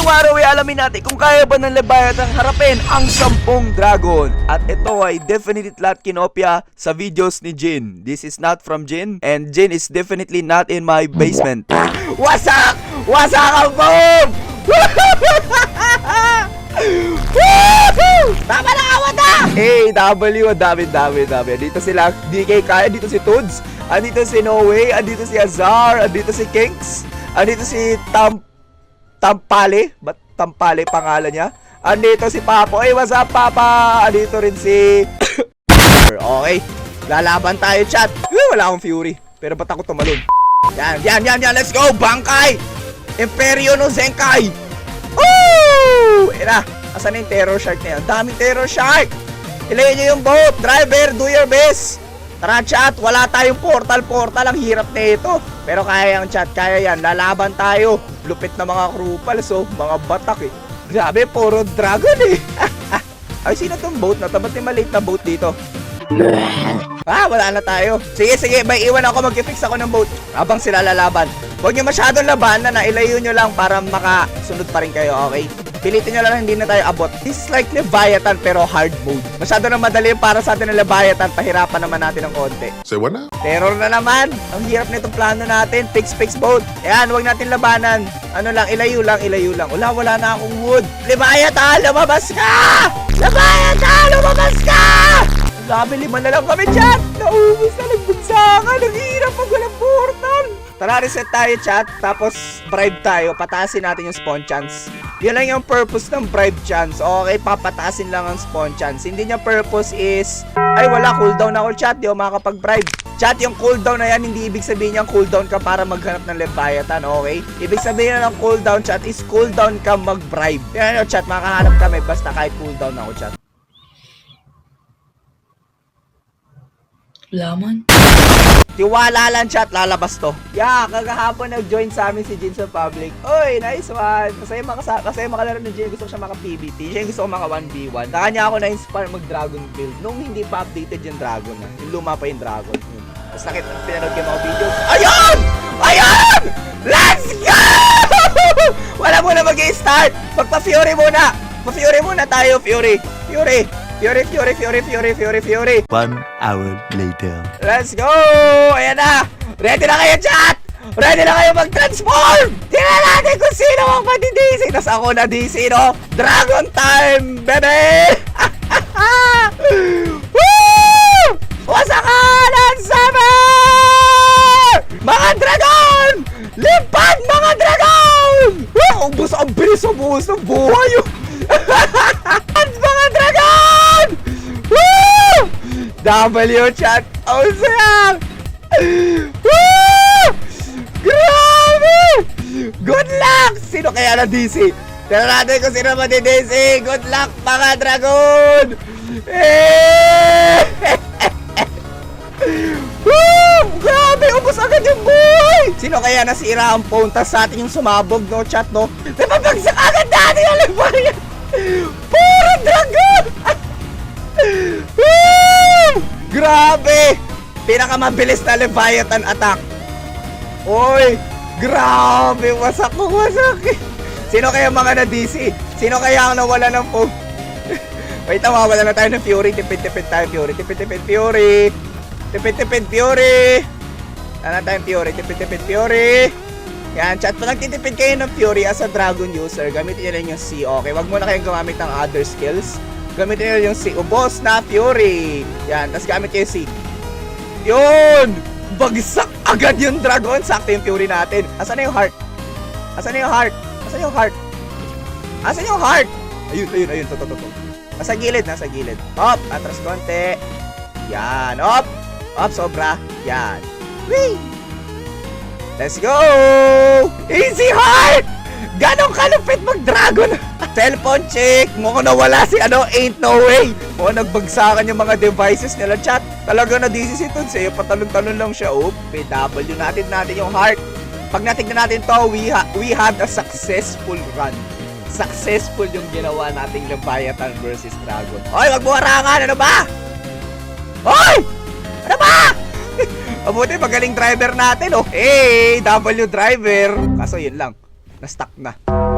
Ngayong araw ay alamin natin kung kaya ba ng Leviathan harapin ang sampung dragon. At ito ay definitely lahat kinopya sa videos ni Jin. This is not from Jin and Jin is definitely not in my basement. Wasak! Wasak ang boom! Tama na awat na! Hey, W, dami, dami, dami. Dito sila, DK Kaya, dito si Tuds, andito si Noe, andito si Azar, andito si Kinks, andito si Tam... Tampale? Ba't Tampale pangalan niya? Andito si Papo. Hey, what's up, Papa? Andito rin si... okay. Lalaban tayo, chat. Eh, wala akong Fury. Pero ba't ako tumalon? Yan, yan, yan, yan. Let's go! Bangkay! Imperio no Zenkai! Woo! Ina, asan na yung terror shark na yan? Daming terror shark! Ilayin nyo yung boat! Driver, do your best! Tara chat, wala tayong portal-portal, ang hirap na ito. Pero kaya yung chat, kaya yan. Lalaban tayo. Lupit na mga krupals, oh. Mga batak eh. Grabe, puro dragon eh. Ay, sino tong boat na to? Ba't maliit na boat dito? Ah, wala na tayo. Sige, sige, may iwan ako, mag-fix ako ng boat. Habang sila lalaban. Huwag nyo masyadong labanan na ilayo nyo lang para makasunod pa rin kayo, okay? Pilitin nyo lang hindi na tayo abot. This is like Leviathan pero hard mode. Masyado na madali para sa atin ng Leviathan, pahirapan naman natin ng konti. Say what now? Terror na naman. Ang hirap nitong plano natin. Fix, fix boat. Ayan, huwag natin labanan. Ano lang, ilayo lang, ilayo lang. Wala, wala na akong wood. Leviathan, lumabas ka! Leviathan, lumabas ka! Sabi, lima na lang kami chat. Naubos na nagbagsakan. Ang hirap pag walang portal. Tara, reset tayo chat. Tapos, bribe tayo. Pataasin natin yung spawn chance. Yan lang yung purpose ng bribe chance. Okay, papataasin lang ang spawn chance. Hindi niya purpose is, ay wala, cooldown ako chat. Di ako makakapag-bribe. Chat, yung cooldown na yan, hindi ibig sabihin yung cooldown ka para maghanap ng Leviathan, okay? Ibig sabihin na ng cooldown chat is cooldown ka mag-bribe. Yan yung chat, makahanap kami basta kahit cooldown ako chat. Laman? Tiwala lang chat, lalabas to. Yeah, kagahapon nag-join sa amin si Jin sa public. Oy, nice one. Masaya, makasa masaya makalaro ng Jin. Gusto ko siya maka-PBT. Siya gusto ko maka 1v1. Sa kanya ako na-inspire mag-dragon build. Nung hindi pa updated yung dragon na. Yung luma pa yung dragon. Yun. Tapos nakita, pinanood ko yung mga videos. Ayun! Ayun! Let's go! Wala muna mag-i-start. Magpa-Fury muna. Pa-Fury muna tayo, Fury. Fury. Fury, Fury, Fury, Fury, Fury, Fury. One hour later. Let's go! Ayan na! Ready na kayo, chat! Ready na kayo mag-transform! Tingnan natin kung sino ang pati-DC! Tapos ako na DC, no? Dragon time, baby! Woo! Wasakanan summer! Mga dragon! Lipad, mga dragon! Woo! Ang bus, ang bilis ang buhos ng buhay, W chat! Ang saya! Woo! Grabe! Good luck! Sino kaya na DC? Tira natin kung sino ba di DC! Good luck mga dragon! Eh! Woo! Grabe! Ubus agad yung buhay! Sino kaya nasira ang phone tas sa atin yung sumabog no chat no? Napabagsak agad natin ang libayan! Puro dragon! Grabe! Pinakamabilis na Leviathan attack. Oy! Grabe! Wasak ko, wasak! Sino kaya mga na DC? Sino kaya ang nawala ng phone? Wait, nawawala na tayo ng Fury. Tipid-tipid tayo Fury. Tipid-tipid Fury. Tipid-tipid Fury. Ano tayong Fury? Tipid-tipid Fury. Yan, chat pa nagtitipid kayo ng Fury as a Dragon user. Gamitin nyo lang yung C, okay? Wag muna kayong gumamit ng other skills. Gamitin nyo yung C. Ubos na Fury. Yan, tapos gamit kayo C. Yun! Bagsak agad yung dragon. Sakto yung Fury natin. Asan na yung heart? Asan na yung heart? Asan yung heart? Asan yung heart? Ayun, ayun, ayun. To, to, to, to. Nasa gilid, nasa gilid. Hop, atras konti. Yan, hop. Hop, sobra. Yan. Whee! Let's go! Easy heart! Ganon kalupit mag-dragon! Cellphone check! Mukhang nawala si ano, ain't no way! Mukhang nagbagsakan yung mga devices nila, chat. Talaga na DC si Toons eh. Patalon-talon lang siya. Oh, PW natin natin yung heart. Pag natignan natin to, we, ha we had a successful run. Successful yung ginawa nating Leviathan versus Dragon. Oy, wag mo harangan! Ano ba? Oy! Ano ba? Mabuti, magaling driver natin, oh. Hey, W driver. Kaso yun lang, na-stuck na.